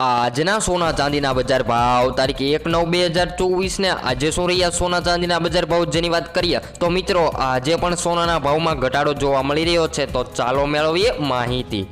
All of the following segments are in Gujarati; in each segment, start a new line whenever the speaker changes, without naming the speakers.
આજના સોના ચાંદીના બજાર ભાવ તારીખ એક નવ બે હજાર ચોવીસને આજે શું રહ્યા સોના ચાંદીના બજાર ભાવ જેની વાત કરીએ તો મિત્રો આજે પણ સોનાના ભાવમાં ઘટાડો જોવા મળી રહ્યો છે. તો ચાલો મેળવીએ માહિતી.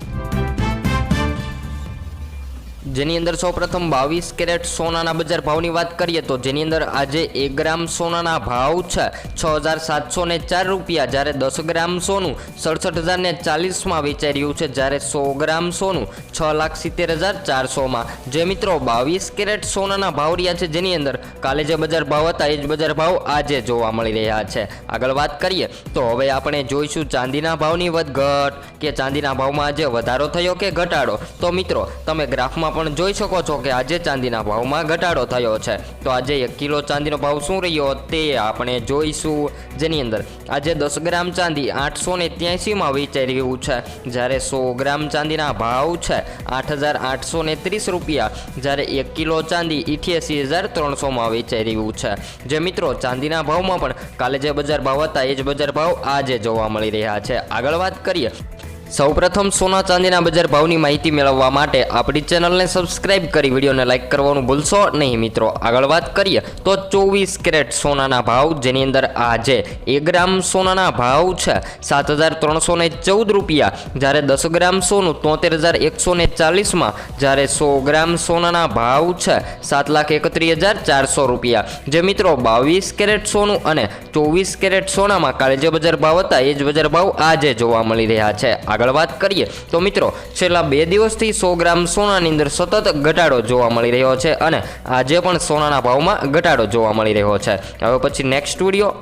જેની અંદર સૌપ્રથમ બાવીસ કેરેટ સોનાના બજાર ભાવની વાત કરીએ તો જેની અંદર આજે એક ગ્રામ સોનાના ભાવ છે છ હજાર સાતસો ને ચાર રૂપિયા, જ્યારે દસ ગ્રામ સોનું સડસઠ હજાર ચાલીસમાં વેચાઈ છે, જ્યારે સો ગ્રામ સોનું છ લાખ સિત્તેર હજાર ચારસોમાં. જે મિત્રો બાવીસ કેરેટ સોનાના ભાવ રહ્યા છે જેની અંદર કાલે જે બજાર ભાવ હતા, એ જ બજાર ભાવ આજે જોવા મળી રહ્યા છે. આગળ વાત કરીએ તો હવે આપણે જોઈશું ચાંદીના ભાવની વધઘટ, કે ચાંદીના ભાવમાં આજે વધારો થયો કે ઘટાડો? તો મિત્રો, તમે ગ્રાફમાં પણ જોઈ શકો છો કે આજે ચાંદીના ભાવમાં ઘટાડો થયો છે. તો આજે એક કિલો ચાંદીનો ભાવ શું રહ્યો તે આપણે જોઈશું. જેની અંદર આજે દસ ગ્રામ ચાંદી આઠસો ને ત્યાસીમાં વેચાઈ રહ્યું છે. જ્યારે સો ગ્રામ ચાંદીના ભાવ છે આઠ હજાર આઠસો ને ત્રીસ રૂપિયા. જ્યારે એક કિલો ચાંદી ઇઠ્યાસી હજાર ત્રણસોમાં વેચાઈ રહ્યું છે. જે મિત્રો ચાંદીના ભાવમાં પણ કાલે જે બજાર ભાવ હતા એ જ બજાર ભાવ આજે જોવા મળી રહ્યા છે. આગળ વાત કરીએ સૌપ્રથમ સોના ચાંદીના બજાર ભાવની માહિતી મેળવવા માટે આપણી ચેનલને સબસ્ક્રાઇબ કરી વિડીયોને લાઇક કરવાનું ભૂલશો નહીં. મિત્રો, આગળ વાત કરીએ તો ચોવીસ કેરેટ સોનાના ભાવ, જેની અંદર આજે એક ગ્રામ સોનાના ભાવ છે સાત હજાર ત્રણસો ને ચૌદ રૂપિયા. જ્યારે દસ ગ્રામ સોનું તોતેર હજાર એકસો ને ચાલીસમાં, જ્યારે સો ગ્રામ સોનાના ભાવ છે સાત લાખ એકત્રીસ હજાર ચારસો રૂપિયા. જે મિત્રો, બાવીસ કેરેટ સોનું અને ચોવીસ કેરેટ સોનામાં કાલે જે બજાર ભાવ હતા, એ જ બજાર ભાવ આજે જોવા મળી રહ્યા છે. આગળ વાત કરીએ તો મિત્રો, છેલ્લા બે દિવસથી સો ગ્રામ સોનાની અંદર સતત ઘટાડો જોવા મળી રહ્યો છે અને આજે પણ સોનાના ભાવમાં ઘટાડો જોવા મળી રહ્યો છે. હવે પછી નેક્સ્ટ વીડિયો